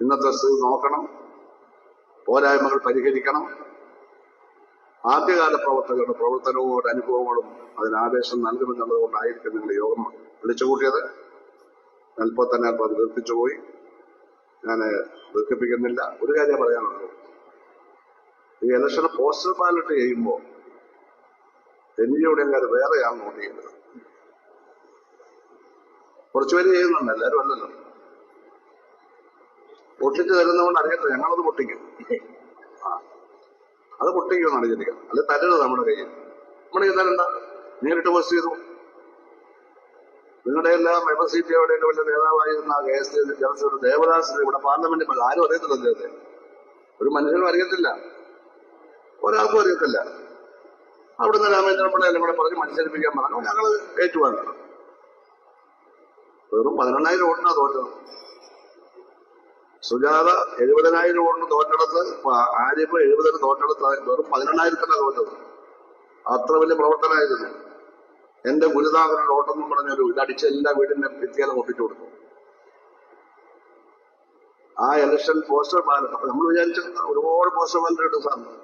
ഇന്നത്തെ സ്ഥിതി നോക്കണം പോരായ്മകൾ പരിഹരിക്കണം. ആദ്യകാല പ്രവർത്തകരുടെ പ്രവർത്തനവും അനുഭവങ്ങളും അതിന് ആവേശം നൽകുമെന്നുള്ളത് കൊണ്ടായിരിക്കും നിങ്ങൾ യോഗം വിളിച്ചു കൂട്ടിയത്. അല്പം തന്നെ അല്പം ദീർഘിച്ചു പോയി. ഞാൻ ദീർഘിപ്പിക്കുന്നില്ല ഒരു കാര്യം പറയാനുള്ളൂ. ഈ ഇലക്ഷൻ പോസ്റ്റൽ ബാലറ്റ് ചെയ്യുമ്പോൾ ജിയുടെ കാര്യം വേറെയാണ് നോട്ട് ചെയ്യുന്നത് കുറച്ചുപേര് ചെയ്യുന്നുണ്ട്. എല്ലാവരും അല്ലല്ലോ. പൊട്ടിച്ച് തരുന്നതുകൊണ്ട് അറിയത്തില്ല. ഞങ്ങളത് പൊട്ടിക്കും. ആ. അത് പൊട്ടിക്കുമെന്നാണ് ചിന്തിക്കുക അല്ലെ തരരുത് നമ്മുടെ കയ്യിൽ. നമ്മുടെ കയ്യിൽ തരണ്ട. നേരിട്ട് പോസ്റ്റ് ചെയ്തു. നിങ്ങളുടെ എല്ലാം എം എസ് സി പി എവിടെയൊക്കെ വലിയ നേതാവായിരുന്ന കെ എസ് ജനസേവ ദേവദാസ് ഇവിടെ പാർലമെന്റിൽ. ആരും അറിയത്തില്ല അദ്ദേഹത്തെ. ഒരു മനുഷ്യനും അറിയത്തില്ല. ഒരാൾക്കും അറിയത്തില്ല. അവിടുന്ന് രാമേന്ദ്രൻ പിള്ള എല്ലാം കൂടെ പറഞ്ഞ് മത്സരിപ്പിക്കാൻ പറഞ്ഞു. ഞങ്ങൾ ഏറ്റുവാങ്ങണം. വെറും പതിനെണ്ണായിരം ഓടിനാ തോറ്റത്. സുജാത എഴുപതിനായിരം കൊണ്ട് തോറ്റെടുത്ത് ആര്യപ്പ് എഴുപതിന് തോറ്റെടുത്ത് വെറും പതിനെണ്ണായിരത്തിനാ തോറ്റത്. അത്ര വലിയ പ്രവർത്തനമായിരുന്നു എന്റെ ഗുരുതാകരൻ ഓട്ടം പറഞ്ഞൊരു ഇതടിച്ച എല്ലാ വീടിന്റെ ഭിത്തിയാലും ഒപ്പിച്ചു കൊടുത്തു. ആ ഇലക്ഷൻ പോസ്റ്റർ ബാലറ്റ് അപ്പൊ നമ്മൾ വിചാരിച്ചിരുന്ന ഒരുപാട് പോസ്റ്റർ ബാലറ്റ് ഇട്ടു സാറിന്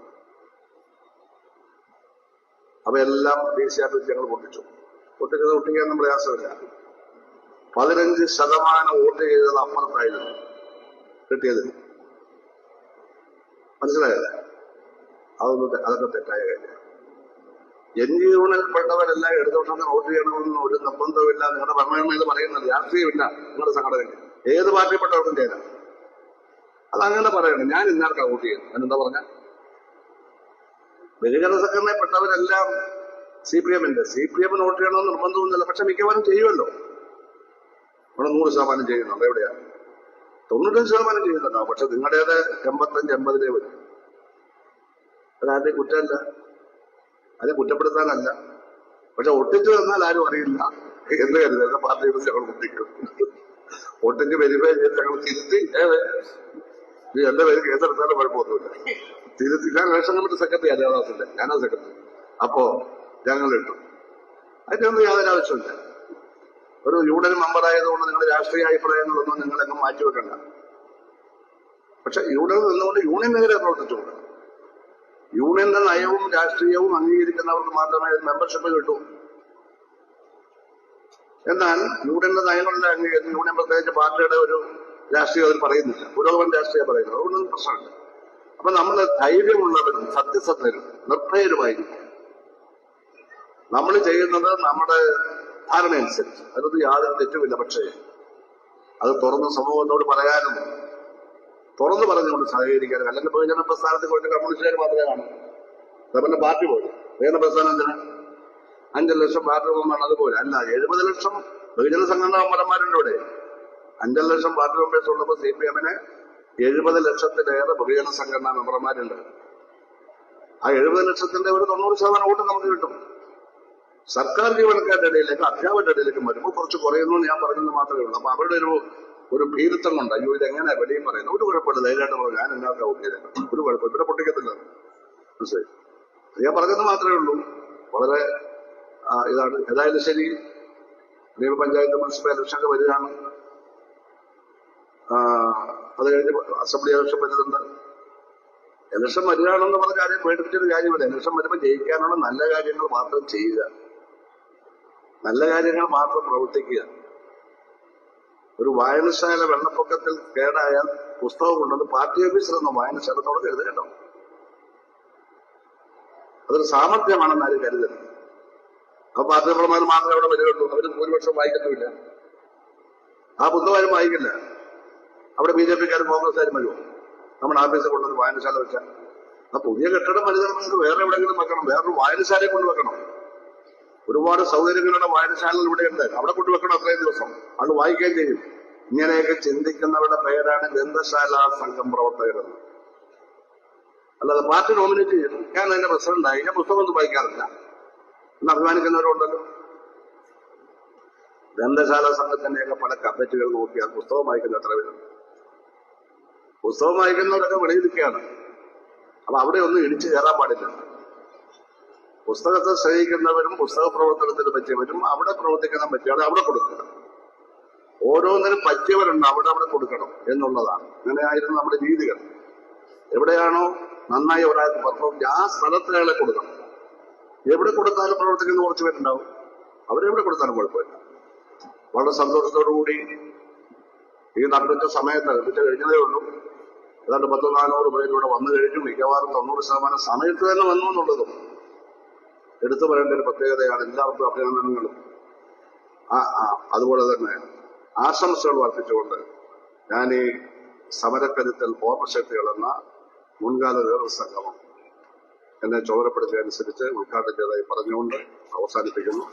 അപ്പൊ എല്ലാം ദേശീയ ഞങ്ങൾ പൊട്ടിച്ചു. പൊട്ടിച്ചത് ഒട്ടിക്കാൻ പ്രയാസമില്ല പതിനഞ്ച് ശതമാനം വോട്ട് ചെയ്തത് അപ്പുറത്തായിരുന്നു. കിട്ടിയത്. മനസ്സിലായല്ലേ? അതൊന്നും അതൊക്കെ തെറ്റായ കാര്യം എൻ ജി യൂണിൽപ്പെട്ടവരെല്ലാം ഇടതുപക്ഷത്തിന് വോട്ട് ചെയ്യണമെന്ന് ഒരു നിർബന്ധമില്ല നിങ്ങളുടെ ഭരണഘടന ഇത് പറയുന്നത് രാഷ്ട്രീയമില്ല നിങ്ങളുടെ സംഘടനയ്ക്ക്. ഏത് പാർട്ടിപ്പെട്ടവർക്കും ചേരാം. അതങ്ങനെ പറയണം. ഞാൻ ഇന്നാർക്കാ വോട്ട് ചെയ്യുന്നത്. അതിനെന്താ പറഞ്ഞ? ബഹുജന സംഘടനയിൽപ്പെട്ടവരെല്ലാം സി പി എമ്മിന്റെ. സി പി എമ്മിന് വോട്ട് ചെയ്യണമെന്ന് നിർബന്ധമൊന്നുമില്ല. പക്ഷെ മിക്കവാറും ചെയ്യുമല്ലോ. ഇവിടെ നൂറ് ശതമാനം ചെയ്യുന്നുണ്ട്. എവിടെയാ? തൊണ്ണൂറ്റഞ്ച് ശതമാനം ചെയ്യുന്നുണ്ടാവും പക്ഷെ നിങ്ങളുടേത് എൺപത്തഞ്ച് എൺപതിലേ വരും. അതാരുടെ കുറ്റമല്ല. അത് കുറ്റപ്പെടുത്താനല്ല. പക്ഷെ ഒട്ടിച്ചു തന്നാൽ ആരും അറിയില്ല എന്ന് കരുതരുത് പാർട്ടിയുടെ ഞങ്ങൾ ഒട്ടിക്കും. ഒട്ടിച്ച് വെരിഫൈ ചെയ്ത് ഞങ്ങൾ തിരുത്തി. ഈ എന്റെ പേര് കേസെടുത്താലും കുഴപ്പമൊന്നുമില്ല. തിരുത്തി. ഞാൻ റേഷൻ കമ്മിറ്റി സെക്രട്ടറി അല്ലാതാസില്ല ഞാനാ സെക്രട്ടറി. അപ്പോ ഞങ്ങൾ ഇട്ടു. അതിനൊന്നും യാതൊരു ആവശ്യമില്ല ഒരു യൂണിയൻ മെമ്പർ നിങ്ങളുടെ രാഷ്ട്രീയ അഭിപ്രായങ്ങളൊന്നും നിങ്ങളെങ്ങും മാറ്റിവെക്കണ്ട പക്ഷെ യൂണിയൻ നിന്നുകൊണ്ട് യൂണിയനെതിരെ പ്രവർത്തിച്ചുകൊണ്ട് യൂണിയന്റെ നയവും രാഷ്ട്രീയവും അംഗീകരിക്കുന്നവർക്ക് മാത്രമേ മെമ്പർഷിപ്പ് കിട്ടൂ. എന്നാൽ യൂണിയന്റെ നയങ്ങളുടെ അംഗീകരിക്കുന്ന യൂണിയൻ പ്രത്യേകിച്ച് പാർട്ടിയുടെ ഒരു രാഷ്ട്രീയം അതിൽ പറയുന്നില്ല. പുരോഗമൻ രാഷ്ട്രീയം പറയുന്നത് അതുകൊണ്ടൊന്നും പ്രശ്നമില്ല. അപ്പൊ നമ്മൾ ധൈര്യമുള്ളവരും സത്യസന്ധരും നിർഭയരുമായിരിക്കും. നമ്മൾ ചെയ്യുന്നത് നമ്മുടെ ധാരണയനുസരിച്ച്. അതൊന്നും യാതൊരു തെറ്റുമില്ല. പക്ഷേ അത് തുറന്ന് സമൂഹത്തോട് പറയാനും തുറന്ന് പറഞ്ഞുകൊണ്ട് സഹകരിക്കാനും അല്ലെങ്കിൽ ബഹുജന പ്രസ്ഥാനത്തിൽ കുറച്ച് കമ്മ്യൂണിസ്റ്റുകാർ മാത്രമേ കാണൂ. അതേപോലെ പാർട്ടി പോലും ബഹുജന പ്രസ്ഥാനം എന്തിനാ? അഞ്ചു ലക്ഷം പാർട്ടി മെമ്പറാണ് അതുപോലെ അല്ല എഴുപത് ലക്ഷം ബഹുജന സംഘടനാ മെമ്പർമാരുണ്ട് ഇവിടെ. അഞ്ചര ലക്ഷം പാർട്ടി മെമ്പേഴ്സ് ഉള്ളപ്പോൾ സി പി എമ്മിന് എഴുപത് ലക്ഷത്തിലേറെ ബഹുജന സംഘടനാ മെമ്പർമാരുണ്ട്. ആ എഴുപത് ലക്ഷത്തിന്റെ ഒരു തൊണ്ണൂറ് ശതമാനം വോട്ട് നമുക്ക് കിട്ടും. സർക്കാർ ജീവനക്കാരുടെ ഇടയിലേക്ക് അധ്യാപകരുടെ ഇടയിലേക്ക് വരുമ്പോൾ കുറച്ച് കുറയുന്നു എന്ന് ഞാൻ പറഞ്ഞത് മാത്രമേ ഉള്ളൂ. അപ്പൊ അവരുടെ ഒരു ഒരു ഭീരുത്വം കൊണ്ട് അയ്യോ ഇതെങ്ങനെ വെളിയും പറയുന്നത്? ഒരു കുഴപ്പമില്ല. ധൈര്യമായിട്ട് പറഞ്ഞു. ഞാൻ എന്നാ ഔദ്യോഗിക ഒരു കുഴപ്പം ഇവിടെ പൊട്ടിക്കത്തില്ല. മനസ്സിലായി? ഞാൻ പറഞ്ഞത് മാത്രമേ ഉള്ളൂ. വളരെ ഇതാണ്. ഏതായാലും ശരി. നിയമപഞ്ചായത്ത് പഞ്ചായത്ത് മുനിസിപ്പൽ ഇലക്ഷനൊക്കെ വരികയാണ്. അത് കഴിഞ്ഞ് അസംബ്ലി ഇലക്ഷൻ വരുന്നുണ്ട്. ഇലക്ഷൻ വരികയാണെന്ന് പറഞ്ഞ കാര്യം പേടിപ്പിച്ചൊരു കാര്യമില്ല. ഇലക്ഷൻ വരുമ്പോൾ ജയിക്കാനുള്ള നല്ല കാര്യങ്ങൾ മാത്രം ചെയ്യുക. നല്ല കാര്യങ്ങൾ മാത്രം പ്രവർത്തിക്കുക. ഒരു വായനശാല വെള്ളപ്പൊക്കത്തിൽ കേടായാൽ പുസ്തകം കൊണ്ടുവന്ന് പാർട്ടി ഓഫീസറൊന്നും വായനശാലത്തോടെ കരുത് കേട്ടോ അതൊരു സാമർഥ്യമാണെന്ന് ആരും കരുതരുത്. അപ്പൊ പാർട്ടി മെമ്പർമാർ മാത്രമേ അവിടെ വരികയുള്ളൂ. അവർ ഭൂരിപക്ഷം വായിക്കുന്നുമില്ല ആ പുസ്തകം വായിക്കില്ല. അവിടെ ബി ജെ പിക്കാരും കോൺഗ്രസ്സുകാരും വരുമോ? നമ്മുടെ ആഫീസിൽ കൊണ്ടുവന്ന് വായനശാല വെച്ചാൽ. ആ പുതിയ കെട്ടിടം വലുതാണെങ്കിൽ വേറെ എവിടെയെങ്കിലും വെക്കണം. വേറൊരു വായനശാലയെ കൊണ്ട് വെക്കണം. ഒരുപാട് സൗകര്യങ്ങളുടെ വായനശാലകൾ ഇവിടെയുണ്ട്. അവിടെ കൊണ്ട് വെക്കണം അത്രയും ദിവസം. അത് വായിക്കുകയും ചെയ്യും. ഇങ്ങനെയൊക്കെ ചിന്തിക്കുന്നവരുടെ പേരാണ് ഗ്രന്ഥശാല സംഘം പ്രവർത്തകരെന്ന് അല്ലാതെ പാർട്ടി നോമിനേറ്റ് ചെയ്തു ഞാൻ അതിന്റെ പ്രസിഡന്റായി ഞാൻ പുസ്തകമൊന്നും വായിക്കാറില്ല. എന്ന് അഭിമാനിക്കുന്നവരുണ്ടല്ലോ. ഗ്രന്ഥശാല സംഘത്തിന്റെയൊക്കെ പല കമ്മിറ്റികൾ നോക്കിയാൽ പുസ്തകം വായിക്കുന്ന എത്ര പേരുണ്ട്. പുസ്തകം വായിക്കുന്നവരൊക്കെ വെളിയിരിക്കുകയാണ് അപ്പൊ അവിടെ ഒന്നും ഇടിച്ചു കയറാൻ പാടില്ല. പുസ്തകത്തെ സ്നേഹിക്കുന്നവരും പുസ്തക പ്രവർത്തനത്തിൽ പറ്റിയവരും അവിടെ പ്രവർത്തിക്കുന്ന പറ്റിയാണ് അവിടെ കൊടുക്കുക ഓരോന്നിനും പറ്റിയവരുണ്ട് അവിടെ അവിടെ കൊടുക്കണം എന്നുള്ളതാണ്. അങ്ങനെയായിരുന്നു നമ്മുടെ രീതികൾ. എവിടെയാണോ നന്നായി ഒരാൾക്ക് പത്രം ആ സ്ഥലത്ത് അയാളെ കൊടുക്കണം. എവിടെ കൊടുത്താലും പ്രവർത്തിക്കുന്ന കുറച്ച് പേരുണ്ടാവും. അവരെവിടെ കൊടുത്താലും കുഴപ്പമില്ല. വളരെ സന്തോഷത്തോടു കൂടി ഈ നട്ടുവെച്ച സമയത്ത് നട്ടുവെച്ച കഴിഞ്ഞതേ ഉള്ളൂ. ഏതാണ്ട് പത്ത് നാനൂറ് പേര് ഇവിടെ വന്നു കഴിഞ്ഞു. മിക്കവാറും തൊണ്ണൂറ് ശതമാനം സമയത്ത് തന്നെ വന്നു എന്നുള്ളതും. എടുത്തു പറയേണ്ട ഒരു പ്രത്യേകതയാണ് എല്ലാവർക്കും അഭിനന്ദനങ്ങളും. അതുപോലെ തന്നെ ആശംസകൾ വർദ്ധിച്ചുകൊണ്ട് ഞാൻ ഈ സമരക്കരുത്തൽ ഓർമ്മശക്തികൾ എന്ന മുൻകാല നേതൃസംഗമം എന്നെ ചുമതലപ്പെടുത്തിയതനുസരിച്ച് ഉദ്ഘാടനം ചെയ്തതായി പറഞ്ഞുകൊണ്ട് അവസാനിപ്പിക്കുന്നു.